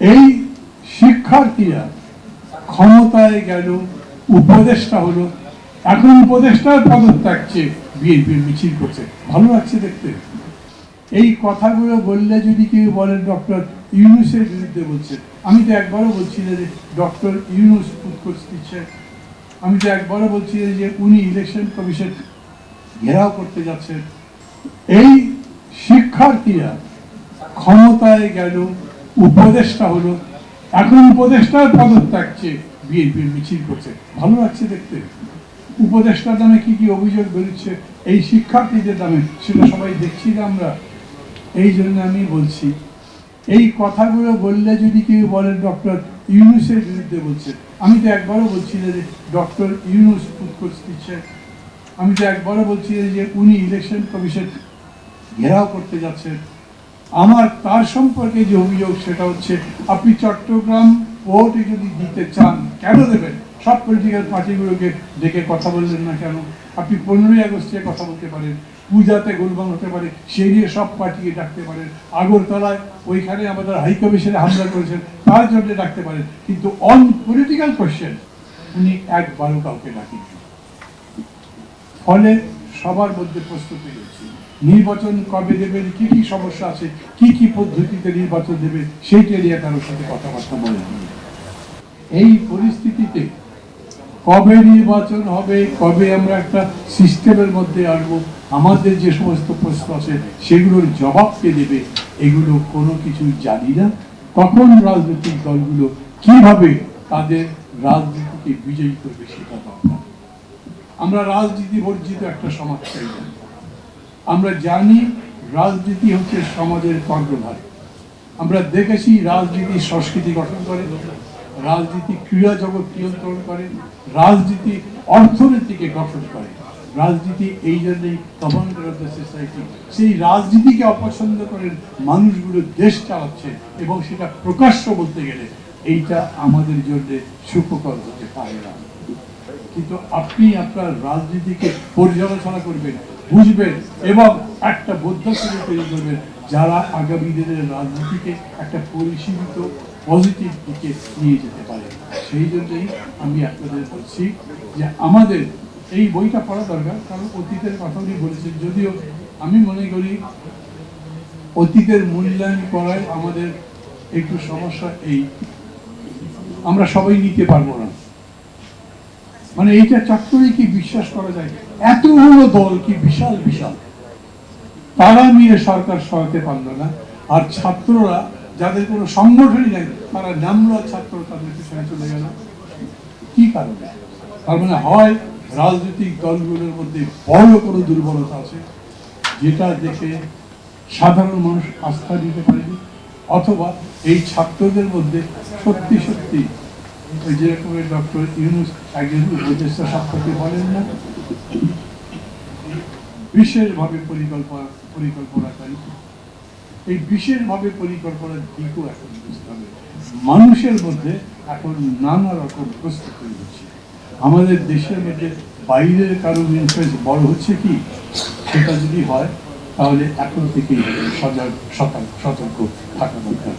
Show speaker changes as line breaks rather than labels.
এই শিক্ষার্থীরা ক্ষমতায় গেল, উপদেষ্টা হলো। এখন উপদেশটার পদত্যাগ চেয়ে বিএনপির মিছিল করছে। ভালো লাগছে দেখতে। এই কথাগুলো বললে যদি কেউ বলেন ডক্টর ইউনুসের বিরুদ্ধে বলছে। আমি তো একবারও বলছি না যে ডক্টর ইউনুস উৎকোচ দিচ্ছে। আমি তো একবারও বলছি না যে উনি ইলেকশন কমিশন ঘেরাও করতে যাচ্ছেন। এই শিক্ষার্থীরা ক্ষমতায় গেল উপদেশটা হলো। এখন উপদেশটার পদত্যাগ চেয়ে বিএনপির মিছিল করছে। ভালো লাগছে দেখতে। উপদেষ্টার নামে কি কি অভিযোগ বেরোচ্ছে, এই শিক্ষার্থীদের নামে সেটা সবাই দেখছি না আমরা। এই জন্য আমি বলছি, এই কথাগুলো বললে যদি কেউ বলেন ডক্টর ইউনুসের বিরুদ্ধে বলছে। আমি তো একবারও বলছি যে ডক্টর ইউনুস উৎকোচ দিচ্ছে। আমি তো একবারও বলছি যে উনি ইলেকশন কমিশন ঘেরাও করতে যাচ্ছেন। আমার তার সম্পর্কে যে অভিযোগ, সেটা হচ্ছে আপনি চট্টগ্রাম পোর্টে যদি দিতে চান, কেন দেবেন? সব পলিটিক্যাল পার্টিগুলোকে ডেকে কথা বললেন না কেন? আপনি পনেরোই আগস্টে কথা বলতে পারেন পূজাতে গোলবাং হতে পারে, সেই নিয়ে সব পার্টিকে ডাকতে পারেন। আগরতলায় ওইখানে আমাদের হাই কমিশনে হামলা করেছেন, তার জন্য ডাকতে পারেন। কিন্তু অন পলিটিক্যাল কোয়েশ্চেন উনি একবারও কাউকে ডাকেন ফলে সবার মধ্যে প্রস্তুতি রয়েছে। নির্বাচন কবে দেবেন কি কি সমস্যা আছে, কি কি পদ্ধতিতে নির্বাচন দেবে, সেইটা নিয়ে কারোর সাথে কথাবার্তা বলেন এই পরিস্থিতিতে কবে নির্বাচন হবে, কবে আমরা একটা সিস্টেমের মধ্যে আসব, আমাদের যে সমস্ত প্রশ্ন আছে, সেগুলোর জবাব কে দেবে, এগুলো কোনো কিছু জানি না। কখন রাজনৈতিক দলগুলো কীভাবে তাদের রাজনীতিকে বিজয়ী করবে সেটা দরকার। আমরা রাজনীতি বর্জিত একটা সমাজ চাই না। আমরা জানি রাজনীতি হচ্ছে সমাজের কর্ণধার। আমরা দেখেছি রাজনীতি সংস্কৃতি গঠন করে, রাজনীতি ক্রীড়া জগৎ নিয়ন্ত্রণ করে, রাজনীতি অর্থনীতিকে গঠন করে। রাজনীতি এই জন্যই দ্য সোসাইটি সেই রাজনীতিকে অপছন্দ করেন মানুষগুলো দেশ চালাচ্ছে এবং সেটা প্রকাশ্য বলতে গেলে এইটা আমাদের জন্য সুখকর হতে পারে না। কিন্তু আপনি আপনার রাজনীতিকে পর্যালোচনা করবেন বুঝবেন এবং একটা বুদ্ধশ্রী তৈরি করবেন যারা আগামী দিনের রাজনীতিকে একটা পরিসীমিত পজিটিভ দিকে নিয়ে যেতে পারে। সেই জন্যই আমি আপনাদের বলছি যে আমাদের এই বইটা পড়া দরকার, কারণ অতীতের কথা উনি বলেছেন। যদিও আমি মনে করি অতীতের মূল্যায়ন করায় আমাদের একটু সমস্যা এই। আমরা সবাই নিতে পারব না। মানে এইটা চট্টরে কি বিশ্বাস করা যায়? এতগুলো দল কি বিশাল বিশাল? তারা মিলে সরকার সরাতে পারল না। আর ছাত্ররা, যাদের কোনো সংগঠনই নেই, তারা নামলো ছাত্র, তাদের পিছনে চলে গেল। কি কারণে? তার মানে হয় রাজনৈতিক দলগুলোর মধ্যে বড় কোনো দুর্বলতা আছে, যেটা দেখে সাধারণ মানুষ আস্থা দিতে পারেনি, অথবা এই ছাত্রদের মধ্যে সত্যি সত্যি ওই যেরকম ডক্টর ইউনুস একজন উপদেষ্টা বলেন না, বিশেষভাবে পরিকল্পনা, পরিকল্পনাকারী। এই বিশেষভাবে পরিকল্পনার দিকও এখন বুঝতে মানুষের মধ্যে এখন নানা রকম প্রশ্ন তৈরি হচ্ছে। আমাদের দেশের মধ্যে বাইরের কারও ইনফ্লুয়েন্স বড় হচ্ছে কি? সেটা যদি হয়, তাহলে এখন থেকেই সজাগ, সতর্ক সতর্ক থাকা দরকার।